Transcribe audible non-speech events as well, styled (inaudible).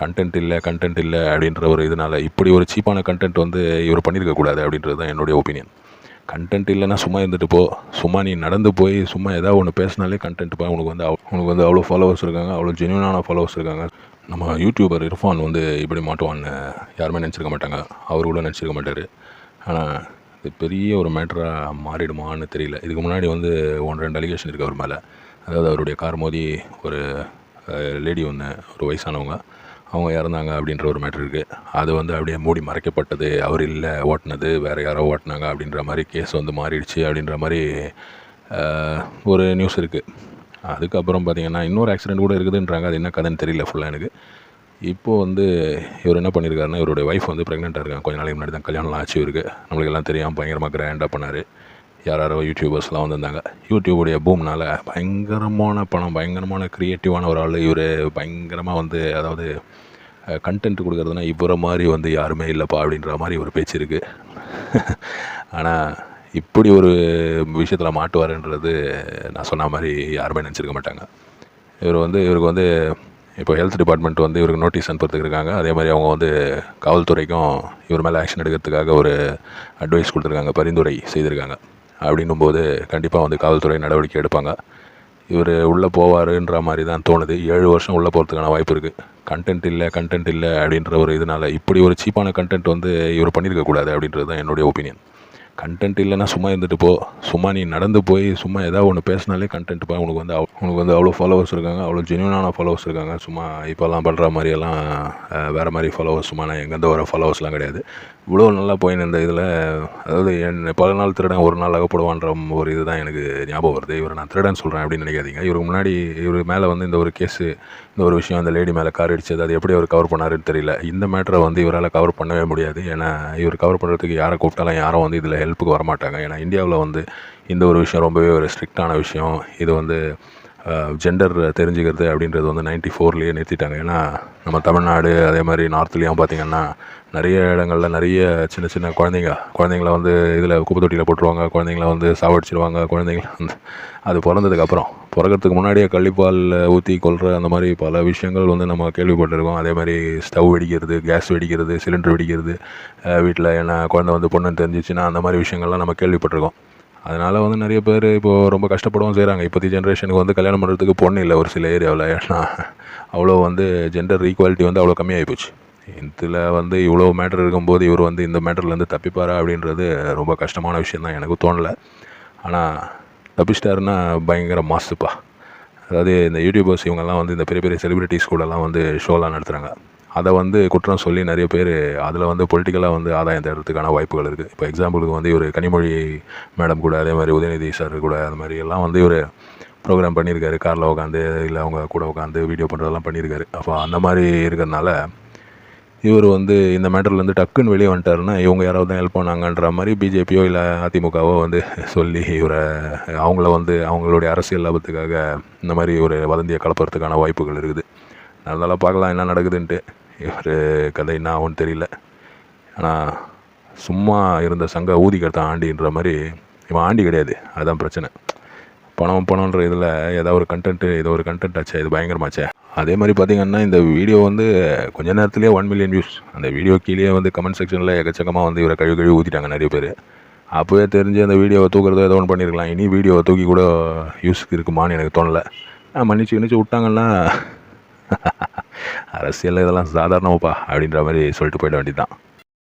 Content இல்லை content இல்லை அப்படின்ற ஒரு இதனால் இப்படி ஒரு சீப்பான கண்டென்ட் வந்து இவர் பண்ணியிருக்கக்கூடாது அப்படின்றது தான் என்னுடைய ஒப்பீனியன் கண்டென்ட் இல்லைன்னா சும்மா இருந்துட்டு போ. சும்மா நீ நடந்து போய் சும்மா ஏதாவது ஒன்று பேசினாலே கண்டென்ட் பா. உனக்கு வந்து அவ்- உனக்கு வந்து அவ்வளோ ஃபாலோவர்ஸ் இருக்காங்க அவ்வளோ ஜென்யூனான ஃபாலோவர்ஸ் இருக்காங்க. நம்ம யூடியூபர் இர்ஃபான் வந்து இப்படி மாட்டுவான்னு யாருமே நினச்சிருக்க மாட்டாங்க. அவர் கூட நினச்சிருக்க மாட்டார். ஆனால் இது பெரிய ஒரு மேட்டராக மாறிடுமான்னு தெரியல. இதுக்கு முன்னாடி வந்து ஒன்று ரெண்டு அலிகேஷன் இருக்குது அவர் மேலே. அதாவது அவருடைய கார் மோதி ஒரு லேடி ஒன்று ஒரு வயசானவங்க. அவங்க இறந்தாங்க அப்படின்ற ஒரு மேட்ரு இருக்குது அது வந்து அப்படியே மூடி மறைக்கப்பட்டது. அவர் இல்லை ஓட்டினது. வேறு யாரோ ஓட்டினாங்க அப்படின்ற மாதிரி கேஸ் வந்து மாறிடுச்சு அப்படின்ற மாதிரி ஒரு நியூஸ் இருக்குது அதுக்கப்புறம் பார்த்திங்கன்னா இன்னொரு ஆக்சிடென்ட் கூட இருக்குதுன்றாங்க. அது என்ன கதைன்னு தெரியல ஃபுல்லாக எனக்கு. இப்போது வந்து இவர் என்ன பண்ணியிருக்காருன்னா இவருடைய ஒய்ஃப் வந்து ப்ரெக்னெண்ட்டாக இருக்காங்க. கொஞ்ச நாளைக்கு முன்னாடி தான் கல்யாணம்லாம் ஆச்சு இருக்குது நம்மளுக்கு எல்லாம் தெரியாமல் பயங்கரமாக கிராண்டாக பண்ணார். யார் யாரோ யூடியூபர்ஸ்லாம் வந்திருந்தாங்க. யூடியூபுடைய பூம்னால் பயங்கரமான பணம் பயங்கரமான க்ரியேட்டிவான ஒரு ஆள் இவர் பயங்கரமாக வந்து அதாவது கண்டென்ட் கொடுக்குறதுனா இவரை மாதிரி வந்து யாருமே இல்லைப்பா அப்படின்ற மாதிரி ஒரு பேச்சு இருக்குது (laughs) ஆனால் இப்படி ஒரு விஷயத்தில் மாட்டுவாருன்றது நான் சொன்ன மாதிரி யாருமே நினச்சிருக்க மாட்டாங்க. இவர் வந்து இவருக்கு வந்து இப்போ ஹெல்த் டிபார்ட்மெண்ட் வந்து இவருக்கு நோட்டீஸ் அனுப்புறதுக்கு அதே மாதிரி அவங்க வந்து காவல்துறைக்கும் இவர் மேலே ஆக்ஷன் எடுக்கிறதுக்காக ஒரு அட்வைஸ் கொடுத்துருக்காங்க பரிந்துரை செய்திருக்காங்க. அப்படின்னும் போது கண்டிப்பாக வந்து காவல்துறை நடவடிக்கை எடுப்பாங்க. இவர் உள்ளே போவாருன்ற மாதிரி தான் தோணுது. ஏழு வருஷம் உள்ளே போகிறதுக்கான வாய்ப்பு இருக்குது கண்டென்ட் இல்லை கண்டென்ட் இல்லை அப்படின்ற ஒரு இதனால் இப்படி ஒரு சீப்பான கண்டென்ட் வந்து இவர் பண்ணியிருக்கக்கூடாது அப்படின்றது தான் என்னுடைய ஒப்பீனியன் கண்டென்ட் இல்லைன்னா சும்மா இருந்துட்டு போ. சும்மா நீ நடந்து போய் சும்மா ஏதாவது ஒன்று பேசினாலே கண்டென்ட் பா. உனக்கு வந்து அவ்- உனக்கு வந்து அவ்வளோ ஃபாலோவர்ஸ் இருக்காங்க அவ்வளோ ஜென்யூனான ஃபாலோவர்ஸ் இருக்காங்க. சும்மா இப்போல்லாம் பண்ணுற மாதிரியெல்லாம் வேறு மாதிரி ஃபாலோவர்ஸ் சும்மா நான் எங்கேருந்து வர ஃபாலோவர்ஸ்லாம் கிடையாது. இவ்வளோ நல்லா போயின்னு இந்த இதில் அதாவது என் பல நாள் திருடன் ஒரு நாள் அகப்படுவான்ற ஒரு இதுதான் எனக்கு ஞாபகம் வருது. இவர் நான் திருடன் சொல்கிறேன் அப்படின்னு நினைக்காதீங்க. இவருக்கு முன்னாடி இவர் மேலே வந்து இந்த ஒரு கேஸு இந்த ஒரு விஷயம் அந்த லேடி மேலே கார் அடிச்சது அது எப்படி அவர் கவர் பண்ணாருன்னு தெரியல. இந்த மேட்டரை வந்து இவரால் கவர் பண்ணவே முடியாது. ஏன்னா இவர் கவர் பண்ணுறதுக்கு யாரை கூப்பிட்டாலும் யாரும் வந்து இதில் ஹெல்ப்புக்கு வரமாட்டாங்க. ஏன்னா இந்தியாவில் வந்து இந்த ஒரு விஷயம் ரொம்பவே ஒரு ஸ்ட்ரிக்டான விஷயம். இது வந்து ஜெண்டர் தெரிஞ்சுக்கிறது அப்படின்றது வந்து நைன்டி ஃபோர்லேயே நிறுத்திட்டாங்க. ஏன்னா நம்ம தமிழ்நாடு அதே மாதிரி நார்த்லேயும் பார்த்திங்கன்னா நிறைய இடங்களில் நிறைய சின்ன சின்ன குழந்தைங்க குழந்தைங்கள வந்து இதில் குப்பை தொட்டியில் போட்டுருவாங்க குழந்தைங்கள வந்து சாவடிச்சிருவாங்க குழந்தைங்கள வந்து அது பிறந்ததுக்கப்புறம் பிறக்கிறதுக்கு முன்னாடியே கள்ளிப்பால் ஊற்றி கொல்ற அந்த மாதிரி பல விஷயங்கள் வந்து நம்ம கேள்விப்பட்டிருக்கோம். அதே மாதிரி ஸ்டவ் வெடிக்கிறது கேஸ் வெடிக்கிறது சிலிண்டர் வெடிக்கிறது வீட்டில் என்ன குழந்தை வந்து பொண்ணுன்னு தெரிஞ்சிச்சுன்னா அந்த மாதிரி விஷயங்கள்லாம் நம்ம கேள்விப்பட்டிருக்கோம். அதனால் வந்து நிறைய பேர் இப்போது ரொம்ப கஷ்டப்படவும் செய்கிறாங்க இப்போதைய ஜென்ரேஷனுக்கு வந்து கல்யாணம் பண்ணுறதுக்கு பொண்ணு இல்லை ஒரு சில ஏரியாவில். ஏன்னா அவ்வளோ வந்து ஜெண்டர் ஈக்குவாலிட்டி வந்து அவ்வளோ கம்மியாகி போச்சு. இதில் வந்து இவ்வளோ மேட்டர் இருக்கும்போது இவர் வந்து இந்த மேட்டர்லேருந்து தப்பிப்பாரா அப்படின்றது ரொம்ப கஷ்டமான விஷயம் தான் எனக்கு தோணலை. ஆனால் தப்பிச்சிட்டாருன்னா பயங்கர மாசுப்பா. அதாவது இந்த யூடியூபர்ஸ் இவங்கெல்லாம் வந்து இந்த பெரிய பெரிய செலிபிரிட்டிஸ் கூடலாம் வந்து ஷோலாம் நடத்துகிறாங்க அதை வந்து குற்றம் சொல்லி நிறைய பேர் அதில் வந்து பொலிட்டிக்கலாக வந்து ஆதாயம் தேடுறதுக்கான வாய்ப்புகள் இருக்குது இப்போ எக்ஸாம்பிளுக்கு வந்து இவர் கனிமொழி மேடம் கூட அதே மாதிரி உதயநிதி சார் கூட அது மாதிரி எல்லாம் வந்து இவர் ப்ரோக்ராம் பண்ணியிருக்காரு. காரில் உட்காந்து இல்லை அவங்க கூட உட்காந்து வீடியோ பண்ணுறதெல்லாம் பண்ணியிருக்காரு. அப்போ அந்த மாதிரி இருக்கிறதுனால இவர் வந்து இந்த மேட்டர்லேருந்து டக்குன்னு வெளியே வந்துட்டாருன்னா இவங்க யாராவது தான் ஹெல்ப் பண்ணாங்கன்ற மாதிரி பிஜேபியோ இல்லை அதிமுகவோ வந்து சொல்லி இவரை அவங்கள வந்து அவங்களுடைய அரசியல் லாபத்துக்காக இந்த மாதிரி ஒரு வதந்தியை கலப்புறதுக்கான வாய்ப்புகள் இருக்குது. அதனால் பார்க்கலாம் என்ன நடக்குதுன்ட்டு. இவர் கதை என்ன ஆகும்னு தெரியல. ஆனால் சும்மா இருந்த சங்க ஊதி ஆண்டின்ற மாதிரி இவன் ஆண்டி கிடையாது. அதுதான் பிரச்சனை. பணம் பணம்ன்ற இதில் ஏதாவது ஒரு கண்டென்ட்டு ஏதோ ஒரு கண்டென்ட் ஆச்சே இது பயங்கரமாச்சே. அதே மாதிரி பார்த்தீங்கன்னா இந்த வீடியோ வந்து கொஞ்ச நேரத்துலேயே ஒன் மில்லியன் வியூஸ் அந்த வீடியோ கீழே வந்து கமெண்ட் செக்ஷனில் எக்கச்சக்கமாக வந்து இவரை கழுவி கழுவி ஊற்றிட்டாங்க நிறைய பேர். அப்போவே தெரிஞ்சு அந்த வீடியோவை தூக்குறதோ ஏதோ ஒன்று பண்ணியிருக்கலாம் இனி வீடியோவை தூக்கி கூட யூஸ்க்கு இருக்குமான்னு எனக்கு தோணலை. ஆ, மன்னிச்சு மன்னிச்சு விட்டாங்கன்னா (laughs) அரசியலில் இதெல்லாம் சாதாரணமாப்பா அப்படின்ற மாதிரி சொல்லிட்டு போயிட வேண்டியது தான்